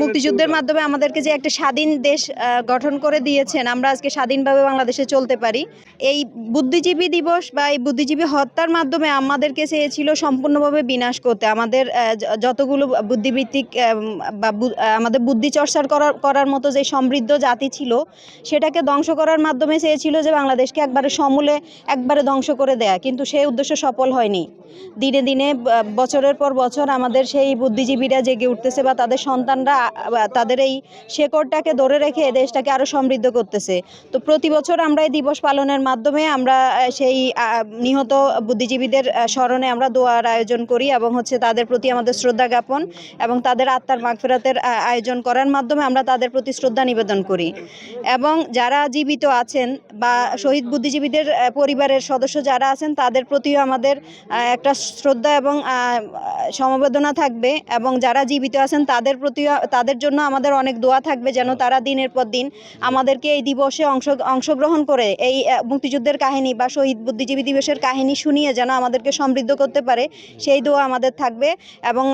মুক্তিযুদ্ধের মাধ্যমে আমাদেরকে যে একটা স্বাধীন দেশ গঠন করে দিয়েছেন আমরা আজকে স্বাধীনভাবে বাংলাদেশে চলতে পারি। এই বুদ্ধিজীবী দিবস বা এই বুদ্ধিজীবী হত্যার মাধ্যমে আমাদেরকে চেয়েছিল সম্পূর্ণভাবে বিনাশ করতে। আমাদের যতগুলো বুদ্ধিভিত্তিক বা আমাদের বুদ্ধি চর্চার করার করার মতো যে সমৃদ্ধ জাতি ছিল সেটাকে ধ্বংস করার মাধ্যমে চেয়েছিল যে বাংলাদেশকে একবারে সমূলে একবারে ধ্বংস করে দেয়া। কিন্তু সেই উদ্দেশ্য সফল হয়নি। দিনে দিনে বছরের পর বছর আমাদের সেই বুদ্ধিজীবীরা জেগে উঠতেছে বা তাদের সন্তানরা তাদের এই শেকড়টাকে ধরে রেখে দেশটাকে আরও সমৃদ্ধ করতেছে। তো প্রতি বছর আমরা এই দিবস পালনের মাধ্যমে আমরা সেই নিহত বুদ্ধিজীবীদের স্মরণে আমরা দোয়ার আয়োজন করি এবং হচ্ছে তাদের প্রতি আমাদের শ্রদ্ধা জ্ঞাপন এবং তাদের আত্মার মাগফেরাতের আয়োজন করার মাধ্যমে আমরা তাদের প্রতি শ্রদ্ধা নিবেদন করি। এবং যারা জীবিত আছেন বা শহীদ বুদ্ধিজীবীদের পরিবারের সদস্য যারা আছেন, তাদের প্রতিও আমাদের একটা শ্রদ্ধা এবং সমবেদনা থাকবে এবং যারা জীবিত আছেন, তাদের প্রতিও তাদের জন্য আমাদের অনেক দোয়া থাকবে যেন তারা দিনের পর দিন আমাদেরকে এই দিবসে অংশ অংশগ্রহণ করে এই মুক্তিযুদ্ধের কাহিনী বা শহীদ বুদ্ধিজীবী দিবসের কাহিনী শুনিয়ে যেন আমাদেরকে সমৃদ্ধ করতে পারে সেই দোয়া আমাদের থাকবে এবং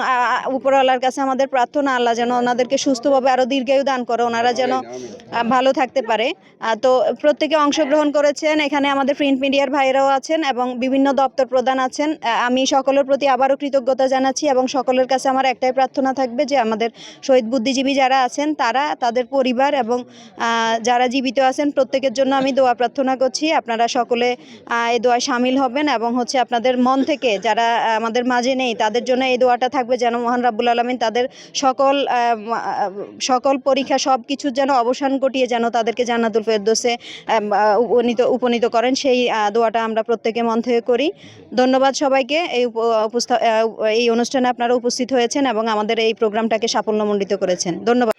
উপরওয়ালার কাছে আমাদের প্রার্থনা আল্লাহ যেন ওনাদেরকে সুস্থভাবে আরও দীর্ঘায়ু দান করে ওনারা যেন ভালো থাকতে পারে। তো প্রত্যেকে অংশগ্রহণ করেছেন এখানে আমাদের প্রিন্ট মিডিয়ার ভাইরাও আছেন এবং বিভিন্ন দপ্তর প্রধান আছেন। আমি সকলের প্রতি আবারও কৃতজ্ঞতা জানাচ্ছি এবং সকলের কাছে আমার একটাই প্রার্থনা থাকবে যে আমাদের শহীদ বুদ্ধিজীবী যারা আছেন, তারা তাদের পরিবার এবং যারা জীবিত আছেন প্রত্যেকের জন্য আমি দোয়া প্রার্থনা করছি। আপনারা সকলে এই দোয়ায় সামিল হবেন এবং হচ্ছে আপনাদের মন থেকে যারা আমাদের মাঝে নেই, তাদের জন্য এই দোয়াটা থাকবে যেন মহান রাব্বুল আলমিন তাদের সকল সকল পরীক্ষা সব কিছুর যেন অবসান ঘটিয়ে যেন তাদেরকে জান্নাতুল ফেরদোসে উপনীত উপনীত করেন, সেই দোয়াটা আমরা প্রত্যেকে মন থেকে করি। ধন্যবাদ সবাইকে। এই উপস্থা এই অনুষ্ঠানে আপনারা উপস্থিত হয়েছেন এবং আমাদের এই প্রোগ্রামটাকে সাফল্যমণ্ডিত করেছেন। ধন্যবাদ।